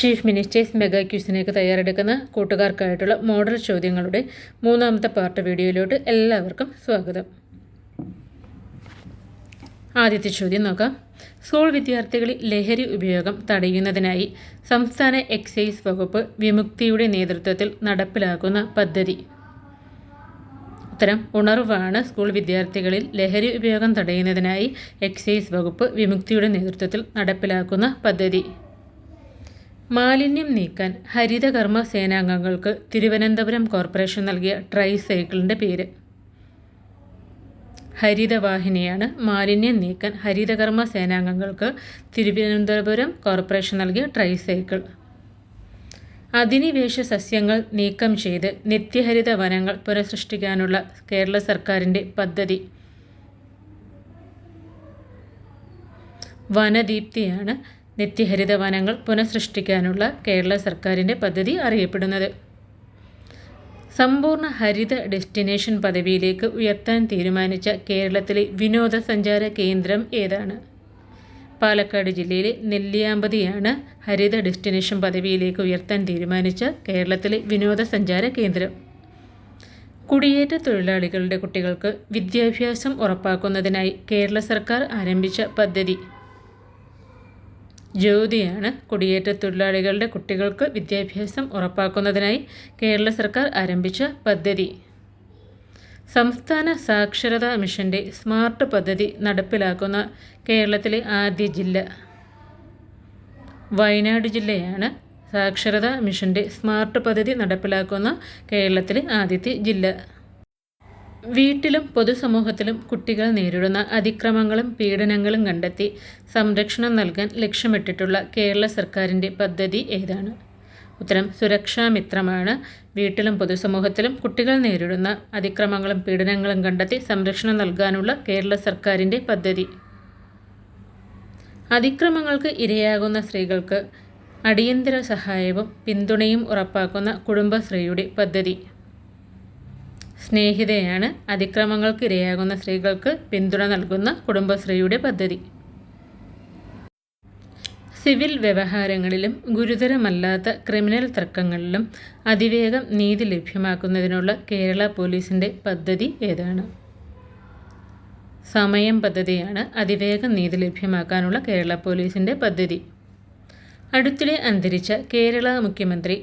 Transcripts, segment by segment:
Chief ministers mega ക്യൂസിനേക്ക് തയ്യാറെടുക്കുന്ന കൂട്ടുകാർക്കായിട്ടുള്ള model ചോദ്യങ്ങളുടെ മൂന്നാമത്തെ പാർട്ട് വീഡിയോയിലോട്ട് എല്ലാവർക്കും സ്വാഗതം. ആദ്യത്തെ ചോദ്യം നോക്കാം. സ്കൂൾ വിദ്യാർത്ഥികളിൽ ലഹരി ഉപയോഗം തടയുന്നതിനായി സംസ്ഥാന എക്സൈസ് വകുപ്പ് വിമുക്തിയുടെ നേതൃത്വത്തിൽ നടപ്പിലാക്കുന്ന പദ്ധതി. ഉത്തരം ഉണർവാണ് സ്കൂൾ വിദ്യാർത്ഥികളിൽ ലഹരി ഉപയോഗം തടയുന്നതിനായി എക്സൈസ് വകുപ്പ് വിമുക്തിയുടെ നേതൃത്വത്തിൽ നടപ്പിലാക്കുന്ന പദ്ധതി. മാലിന്യം നീക്കാൻ ഹരിതകർമ്മ സേനാംഗങ്ങൾക്ക് തിരുവനന്തപുരം കോർപ്പറേഷൻ നൽകിയ ട്രൈ സൈക്കിളിന്റെ പേര്. ഹരിതവാഹിനിയാണ് മാലിന്യം നീക്കാൻ ഹരിതകർമ്മ സേനാംഗങ്ങൾക്ക് തിരുവനന്തപുരം കോർപ്പറേഷൻ നൽകിയ ട്രൈ സൈക്കിൾ അധിനിവേശ സസ്യങ്ങൾ നീക്കം ചെയ്ത് നിത്യഹരിത വനങ്ങൾ പുനഃസൃഷ്ടിക്കാനുള്ള കേരള സർക്കാരിന്റെ പദ്ധതി. വനദീപ്തിയാണ് നിത്യഹരിത വനങ്ങൾ പുനഃസൃഷ്ടിക്കാനുള്ള കേരള സർക്കാരിന്റെ പദ്ധതി അറിയപ്പെടുന്നത്. സമ്പൂർണ ഹരിത ഡെസ്റ്റിനേഷൻ പദവിയിലേക്ക് ഉയർത്താൻ തീരുമാനിച്ച കേരളത്തിലെ വിനോദസഞ്ചാര കേന്ദ്രം ഏതാണ്? പാലക്കാട് ജില്ലയിലെ നെല്ലിയാമ്പതിയാണ് ഹരിത ഡെസ്റ്റിനേഷൻ പദവിയിലേക്ക് ഉയർത്താൻ തീരുമാനിച്ച കേരളത്തിലെ വിനോദസഞ്ചാര കേന്ദ്രം. കുടിയേറ്റ തൊഴിലാളികളുടെ കുട്ടികൾക്ക് വിദ്യാഭ്യാസം ഉറപ്പാക്കുന്നതിനായി കേരള സർക്കാർ ആരംഭിച്ച പദ്ധതി. ജ്യോതിയാണ്. കുടിയേറ്റ തൊഴിലാളികളുടെ കുട്ടികൾക്ക് വിദ്യാഭ്യാസം ഉറപ്പാക്കുന്നതിനായി കേരള സർക്കാർ ആരംഭിച്ച പദ്ധതി. സംസ്ഥാന സാക്ഷരതാ മിഷന്റെ സ്മാർട്ട് പദ്ധതി നടപ്പിലാക്കുന്ന കേരളത്തിലെ ആദ്യ ജില്ല വയനാട് ജില്ലയാണ്. സാക്ഷരതാ മിഷന്റെ സ്മാർട്ട് പദ്ധതി നടപ്പിലാക്കുന്ന കേരളത്തിലെ ആദ്യത്തെ ജില്ല. വീട്ടിലും പൊതുസമൂഹത്തിലും കുട്ടികൾ നേരിടുന്ന അതിക്രമങ്ങളും പീഡനങ്ങളും കണ്ടെത്തി സംരക്ഷണം നൽകാൻ ലക്ഷ്യമിട്ടിട്ടുള്ള കേരള സർക്കാരിന്റെ പദ്ധതി ഏതാണ്? ഉത്തരം സുരക്ഷാമിത്രമാണ് വീട്ടിലും പൊതുസമൂഹത്തിലും കുട്ടികൾ നേരിടുന്ന അതിക്രമങ്ങളും പീഡനങ്ങളും കണ്ടെത്തി സംരക്ഷണം നൽകാനുള്ള കേരള സർക്കാരിന്റെ പദ്ധതി. അതിക്രമങ്ങൾക്ക് ഇരയാകുന്ന സ്ത്രീകൾക്ക് അടിയന്തര സഹായവും പിന്തുണയും ഉറപ്പാക്കുന്ന കുടുംബശ്രീയുടെ പദ്ധതി. സ്നേഹിതയാണ്. അതിക്രമങ്ങൾക്ക് ഇരയാകുന്ന സ്ത്രീകൾക്ക് പിന്തുണ നൽകുന്ന കുടുംബശ്രീയുടെ പദ്ധതി. സിവിൽ വ്യവഹാരങ്ങളിലും ഗുരുതരമല്ലാത്ത ക്രിമിനൽ തർക്കങ്ങളിലും അതിവേഗം നീതി ലഭ്യമാക്കുന്നതിനുള്ള കേരള പോലീസിന്റെ പദ്ധതി ഏതാണ്? സമയം പദ്ധതിയാണ് അതിവേഗം നീതി ലഭ്യമാക്കാനുള്ള കേരള പോലീസിന്റെ പദ്ധതി. അടുത്തിടെ അന്തരിച്ച കേരള മുഖ്യമന്ത്രി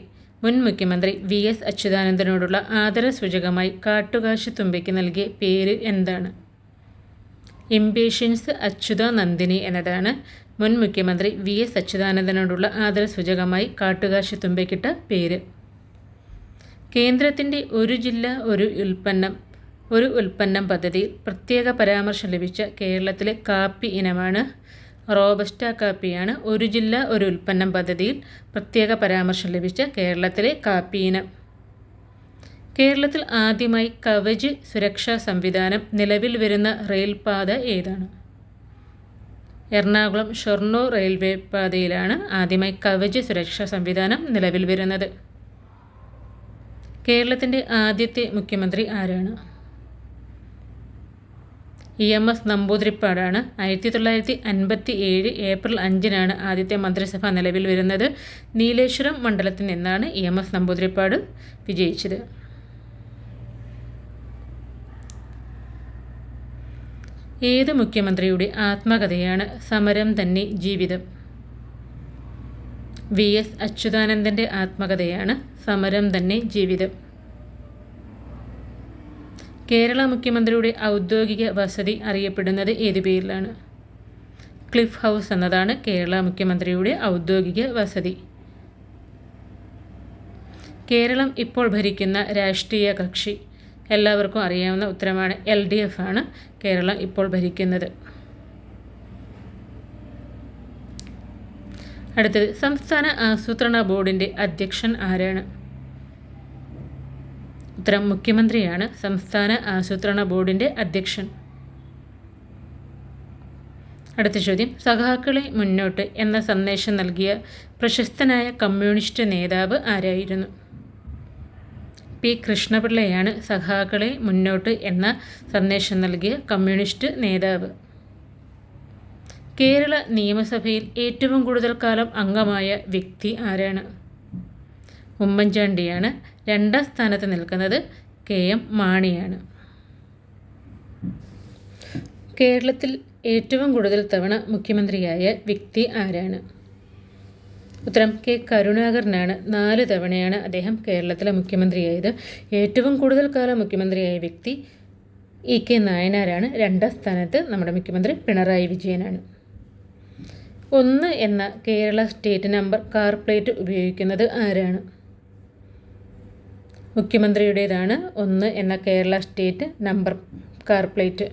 മുൻ മുഖ്യമന്ത്രി വി എസ് അച്യുതാനന്ദനോടുള്ള ആദരസൂചകമായി കാട്ടുകാശി തുമ്പയ്ക്ക് നൽകിയ പേര് എന്താണ്? ഇംപേഷ്യൻസ് അച്യുതാനന്ദിനി എന്നതാണ് മുൻ മുഖ്യമന്ത്രി വി എസ് അച്യുതാനന്ദനോടുള്ള ആദരസൂചകമായി കാട്ടുകാശി തുമ്പയ്ക്കിട്ട പേര്. കേന്ദ്രത്തിന്റെ ഒരു ജില്ല ഒരു ഉൽപ്പന്നം ഒരു ഉൽപ്പന്നം പദ്ധതിയിൽ പ്രത്യേക പരാമർശം ലഭിച്ച കേരളത്തിലെ കാപ്പി ഇനമാണ് റോബസ്റ്റ കാപ്പിയാണ് ഒരു ജില്ല ഒരു ഉൽപ്പന്നം പദ്ധതിയിൽ പ്രത്യേക പരാമർശം ലഭിച്ച കേരളത്തിലെ കാപ്പിയിനം കേരളത്തിൽ ആദ്യമായി കവച് സുരക്ഷാ സംവിധാനം നിലവിൽ വരുന്ന റെയിൽപാത ഏതാണ്? എറണാകുളം ഷൊർണൂർ റെയിൽവേ പാതയിലാണ് ആദ്യമായി കവച് സുരക്ഷാ സംവിധാനം നിലവിൽ വരുന്നത്. കേരളത്തിന്റെ ആദ്യത്തെ മുഖ്യമന്ത്രി ആരാണ്? ഇ എം എസ് നമ്പൂതിരിപ്പാടാണ്. ആയിരത്തി തൊള്ളായിരത്തി അൻപത്തി ഏഴ് ഏപ്രിൽ അഞ്ചിനാണ് ആദ്യത്തെ മന്ത്രിസഭ നിലവിൽ വരുന്നത്. നീലേശ്വരം മണ്ഡലത്തിൽ നിന്നാണ് ഇ എം എസ് നമ്പൂതിരിപ്പാട് വിജയിച്ചത്. ഏത് മുഖ്യമന്ത്രിയുടെ ആത്മകഥയാണ് സമരം തന്നെ ജീവിതം? വി എസ് അച്യുതാനന്ദന്റെ ആത്മകഥയാണ് സമരം തന്നെ ജീവിതം. കേരള മുഖ്യമന്ത്രിയുടെ ഔദ്യോഗിക വസതി അറിയപ്പെടുന്നത് ഏത് പേരിലാണ്? ക്ലിഫ് ഹൗസ് എന്നതാണ് കേരള മുഖ്യമന്ത്രിയുടെ ഔദ്യോഗിക വസതി. കേരളം ഇപ്പോൾ ഭരിക്കുന്ന രാഷ്ട്രീയ കക്ഷി. എല്ലാവർക്കും അറിയാവുന്ന ഉത്തരമാണ് എൽ ഡി എഫ് ആണ് കേരളം ഇപ്പോൾ ഭരിക്കുന്നത്. അടുത്തത് സംസ്ഥാന ആസൂത്രണ ബോർഡിന്റെ അധ്യക്ഷൻ ആരാണ്? ഉത്തരം മുഖ്യമന്ത്രിയാണ്. സംസ്ഥാന ആസൂത്രണ ബോർഡിന്റെ അധ്യക്ഷൻ. അടുത്ത ചോദ്യം. സഖാക്കളെ മുന്നോട്ട് എന്ന സന്ദേശം നൽകിയ പ്രശസ്തനായ കമ്മ്യൂണിസ്റ്റ് നേതാവ് ആരായിരുന്നു? പി കൃഷ്ണപിള്ളയാണ് സഖാക്കളെ മുന്നോട്ട് എന്ന സന്ദേശം നൽകിയ കമ്മ്യൂണിസ്റ്റ് നേതാവ്. കേരള നിയമസഭയിൽ ഏറ്റവും കൂടുതൽ കാലം അംഗമായ വ്യക്തി ആരാണ്? ഉമ്മൻചാണ്ടിയാണ്. രണ്ടാം സ്ഥാനത്ത് നിൽക്കുന്നത് കെ എം മാണിയാണ്. കേരളത്തിൽ ഏറ്റവും കൂടുതൽ തവണ മുഖ്യമന്ത്രിയായ വ്യക്തി ആരാണ്? ഉത്തരം കെ. കരുണാകരനാണ്. നാല് തവണയാണ് അദ്ദേഹം കേരളത്തിലെ മുഖ്യമന്ത്രിയായത്. ഏറ്റവും കൂടുതൽ കാലം മുഖ്യമന്ത്രിയായ വ്യക്തി ഇ കെ നായനാരാണ്. രണ്ടാം സ്ഥാനത്ത് നമ്മുടെ മുഖ്യമന്ത്രി പിണറായി വിജയനാണ്. ഒന്ന് എന്ന Kerala state number car plate ഉപയോഗിക്കുന്നത് ആരാണ്? മുഖ്യമന്ത്രിയുടേതാണ് ഒന്ന് എന്ന Kerala state number car plate.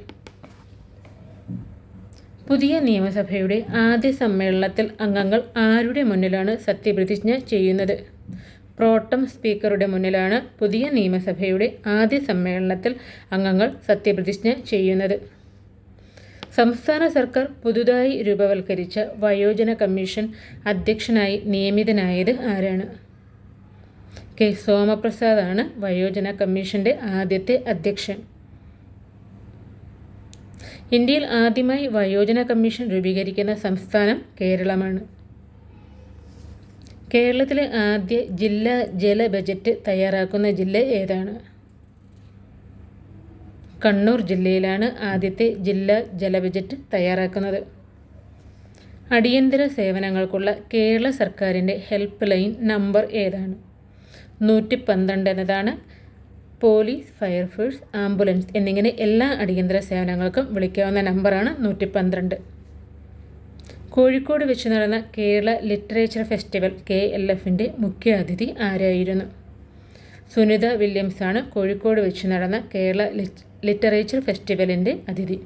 പുതിയ നിയമസഭയുടെ ആദ്യ സമ്മേളനത്തിൽ അംഗങ്ങൾ ആരുടെ മുന്നിലാണ് സത്യപ്രതിജ്ഞ ചെയ്യുന്നത്? പ്രോട്ടം സ്പീക്കറുടെ മുന്നിലാണ് പുതിയ നിയമസഭയുടെ ആദ്യ സമ്മേളനത്തിൽ അംഗങ്ങൾ സത്യപ്രതിജ്ഞ ചെയ്യുന്നത്. സംസ്ഥാന സർക്കാർ പുതുതായി രൂപവൽക്കരിച്ച വയോജന കമ്മീഷൻ അധ്യക്ഷനായി നിയമിതനായത് ആരാണ്? കെ സോമപ്രസാദാണ് വയോജന കമ്മീഷന്റെ ആദ്യത്തെ അധ്യക്ഷൻ. ഇന്ത്യയിൽ ആദ്യമായി വയോജന കമ്മീഷൻ രൂപീകരിക്കുന്ന സംസ്ഥാനം കേരളമാണ്. കേരളത്തിലെ ആദ്യ ജില്ലാ ജല ബജറ്റ് തയ്യാറാക്കുന്ന ജില്ല ഏതാണ്? കണ്ണൂർ ജില്ലയിലാണ് ആദ്യത്തെ ജില്ലാ ജല ബജറ്റ് തയ്യാറാക്കുന്നത്. അടിയന്തര സേവനങ്ങൾക്കുള്ള കേരള സർക്കാരിന്റെ ഹെൽപ്പ് ലൈൻ നമ്പർ ഏതാണ്? നൂറ്റി പന്ത്രണ്ട് എന്നതാണ് പോലീസ് ഫയർഫോഴ്സ് ആംബുലൻസ് എന്നിങ്ങനെ എല്ലാ അടിയന്തര സേവനങ്ങൾക്കും വിളിക്കാവുന്ന നമ്പറാണ് നൂറ്റി പന്ത്രണ്ട് കോഴിക്കോട് വെച്ച് നടന്ന Kerala literature festival K L എഫിന്റെ മുഖ്യ അതിഥി ആരായിരുന്നു? സുനിത വില്യംസാണ് കോഴിക്കോട് വെച്ച് നടന്ന കേരള ലിറ്ററേച്ചർ ഫെസ്റ്റിവലിന്റെ അതിഥി.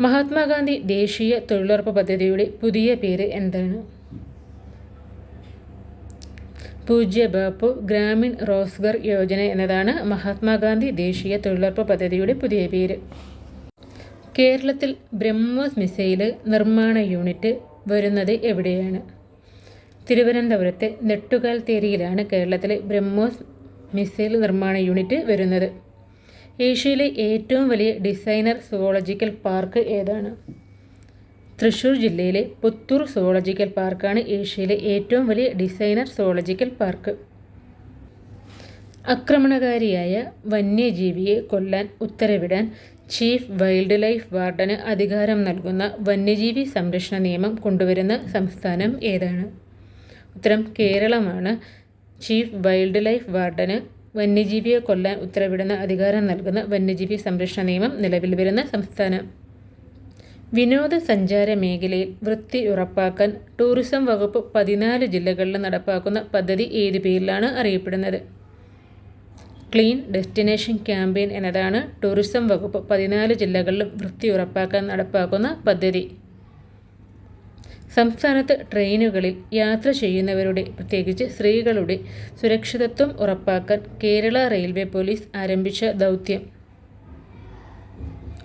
മഹാത്മാഗാന്ധി ദേശീയ തൊഴിലുറപ്പ് പദ്ധതിയുടെ പുതിയ പേര് എന്താണ്? പൂജ്യ ബാപ്പു ഗ്രാമീൺ റോസ്ഗർ യോജന എന്നതാണ് മഹാത്മാഗാന്ധി ദേശീയ തൊഴിലുറപ്പ് പദ്ധതിയുടെ പുതിയ പേര്. കേരളത്തിൽ ബ്രഹ്മോസ് മിസൈൽ നിർമ്മാണ യൂണിറ്റ് വരുന്നത് എവിടെയാണ്? തിരുവനന്തപുരത്തെ നെട്ടുകാൽ തേരിയിലാണ് കേരളത്തിലെ ബ്രഹ്മോസ് മിസൈൽ നിർമ്മാണ യൂണിറ്റ് വരുന്നത്. ഏഷ്യയിലെ ഏറ്റവും വലിയ ഡിസൈനർ സുവോളജിക്കൽ പാർക്ക് ഏതാണ്? തൃശ്ശൂർ ജില്ലയിലെ പുത്തൂർ സുവോളജിക്കൽ പാർക്കാണ് ഏഷ്യയിലെ ഏറ്റവും വലിയ ഡിസൈനർ സോളജിക്കൽ പാർക്ക്. ആക്രമണകാരിയായ വന്യജീവിയെ കൊല്ലാൻ ഉത്തരവിടാൻ ചീഫ് വൈൽഡ് ലൈഫ് വാർഡന് അധികാരം നൽകുന്ന വന്യജീവി സംരക്ഷണ നിയമം കൊണ്ടുവരുന്ന സംസ്ഥാനം ഏതാണ്? ഉത്തരം കേരളമാണ്. ചീഫ് വൈൽഡ് ലൈഫ് വാർഡന് വന്യജീവിയെ കൊല്ലാൻ ഉത്തരവിടുന്ന അധികാരം നൽകുന്ന വന്യജീവി സംരക്ഷണ നിയമം നിലവിൽ വരുന്ന സംസ്ഥാനം. വിനോദസഞ്ചാര മേഖലയിൽ വൃത്തി ഉറപ്പാക്കാൻ ടൂറിസം വകുപ്പ് പതിനാല് ജില്ലകളിൽ നടപ്പാക്കുന്ന പദ്ധതി ഏത് പേരിലാണ് അറിയപ്പെടുന്നത്? ക്ലീൻ ഡെസ്റ്റിനേഷൻ ക്യാമ്പയിൻ എന്നതാണ് ടൂറിസം വകുപ്പ് പതിനാല് ജില്ലകളിലും വൃത്തി ഉറപ്പാക്കാൻ നടപ്പാക്കുന്ന പദ്ധതി. സംസ്ഥാനത്ത് ട്രെയിനുകളിൽ യാത്ര ചെയ്യുന്നവരുടെ പ്രത്യേകിച്ച് സ്ത്രീകളുടെ സുരക്ഷിതത്വം ഉറപ്പാക്കാൻ കേരള റെയിൽവേ പോലീസ് ആരംഭിച്ച ദൗത്യം.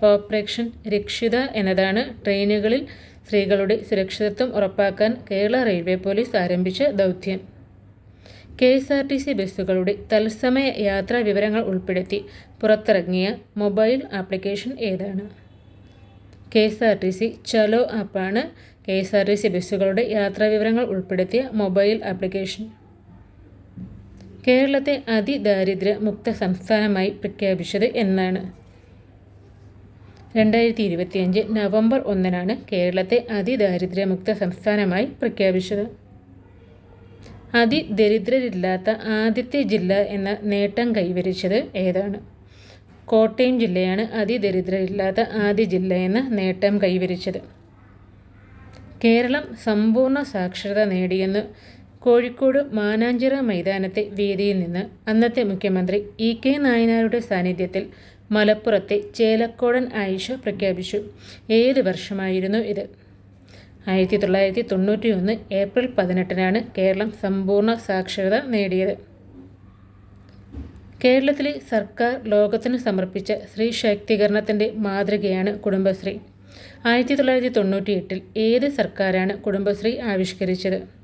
ഓപ്പറേഷൻ രക്ഷിത എന്നതാണ് ട്രെയിനുകളിൽ സ്ത്രീകളുടെ സുരക്ഷിതത്വം ഉറപ്പാക്കാൻ കേരള റെയിൽവേ പോലീസ് ആരംഭിച്ച ദൗത്യം. K S R T C ബസ്സുകളുടെ തത്സമയ യാത്രാ വിവരങ്ങൾ ഉൾപ്പെടുത്തി പുറത്തിറങ്ങിയ മൊബൈൽ ആപ്ലിക്കേഷൻ ഏതാണ്? K S R T C Chalo ആപ്പാണ് K S R T C ബസ്സുകളുടെ യാത്രാ വിവരങ്ങൾ ഉൾപ്പെടുത്തിയ മൊബൈൽ ആപ്ലിക്കേഷൻ. കേരളത്തെ അതിദാരിദ്ര്യ മുക്ത സംസ്ഥാനമായി പ്രഖ്യാപിച്ചത് എന്നാണ്. രണ്ടായിരത്തി ഇരുപത്തിയഞ്ച് നവംബർ ഒന്നിനാണ് കേരളത്തെ അതിദാരിദ്ര്യമുക്ത സംസ്ഥാനമായി പ്രഖ്യാപിച്ചത്. അതിദരിദ്രരില്ലാത്ത ആദ്യത്തെ ജില്ല എന്ന നേട്ടം കൈവരിച്ചത് ഏതാണ്? കോട്ടയം ജില്ലയാണ് അതിദരിദ്രരില്ലാത്ത ആദ്യ ജില്ല എന്ന നേട്ടം കൈവരിച്ചത്. കേരളം സമ്പൂർണ സാക്ഷരത നേടിയെന്ന് കോഴിക്കോട് മാനാഞ്ചിറ മൈതാനത്തെ വേദിയിൽ നിന്ന് അന്നത്തെ മുഖ്യമന്ത്രി ഇ കെ നായനാരുടെ സാന്നിധ്യത്തിൽ മലപ്പുറത്തെ ചേലക്കോടൻ ആയിഷ പ്രഖ്യാപിച്ചു. ഏത് വർഷമായിരുന്നു ഇത്. ആയിരത്തി തൊള്ളായിരത്തി തൊണ്ണൂറ്റി ഒന്ന് ഏപ്രിൽ പതിനെട്ടിനാണ് കേരളം സമ്പൂർണ സാക്ഷരത നേടിയത്. കേരളത്തിലെ സർക്കാർ ലോകത്തിന് സമർപ്പിച്ച സ്ത്രീ ശാക്തീകരണത്തിന്റെ മാതൃകയാണ് കുടുംബശ്രീ. ആയിരത്തി തൊള്ളായിരത്തി തൊണ്ണൂറ്റി എട്ടിൽ ഏത് സർക്കാരാണ് കുടുംബശ്രീ ആവിഷ്കരിച്ചത്?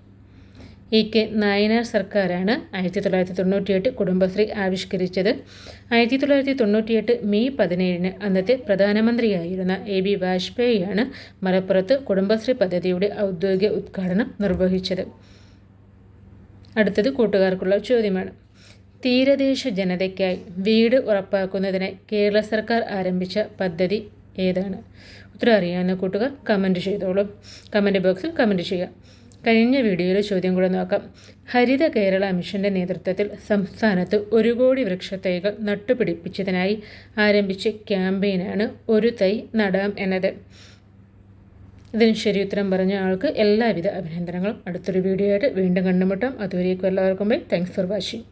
ഇ കെ നായനാർ സർക്കാരാണ് ആയിരത്തി തൊള്ളായിരത്തി തൊണ്ണൂറ്റിയെട്ട് കുടുംബശ്രീ ആവിഷ്കരിച്ചത്. ആയിരത്തി തൊള്ളായിരത്തി തൊണ്ണൂറ്റിയെട്ട് മെയ് പതിനേഴിന് അന്നത്തെ പ്രധാനമന്ത്രിയായിരുന്ന എ ബി വാജ്പേയിയാണ് മലപ്പുറത്ത് കുടുംബശ്രീ പദ്ധതിയുടെ ഔദ്യോഗിക ഉദ്ഘാടനം നിർവഹിച്ചത്. അടുത്തത് കൂട്ടുകാർക്കുള്ള ചോദ്യമാണ്. തീരദേശ ജനതയ്ക്കായി വീട് ഉറപ്പാക്കുന്നതിന് കേരള സർക്കാർ ആരംഭിച്ച പദ്ധതി ഏതാണ്? ഉത്തരം അറിയാവുന്ന കൂട്ടുകാർ കമന്റ് ചെയ്തോളൂ. കമന്റ് ബോക്സിൽ കമന്റ് ചെയ്യുക. കഴിഞ്ഞ വീഡിയോയിലെ ചോദ്യം കൂടെ നോക്കാം. ഹരിത കേരള മിഷന്റെ നേതൃത്വത്തിൽ സംസ്ഥാനത്ത് ഒരു കോടി വൃക്ഷത്തൈകൾ നട്ടുപിടിപ്പിച്ചതിനായി ആരംഭിച്ച ക്യാമ്പയിനാണ് ഒരു തൈ നടാം എന്നത്. ഇതിന് ശരി ഉത്തരം പറഞ്ഞ ആൾക്ക് എല്ലാവിധ അഭിനന്ദനങ്ങളും. അടുത്തൊരു വീഡിയോ ആയിട്ട് വീണ്ടും കണ്ടുമുട്ടാം. അതുവരേക്കും എല്ലാവർക്കും ബൈ താങ്ക്സ് ഫോർ വാച്ചിങ്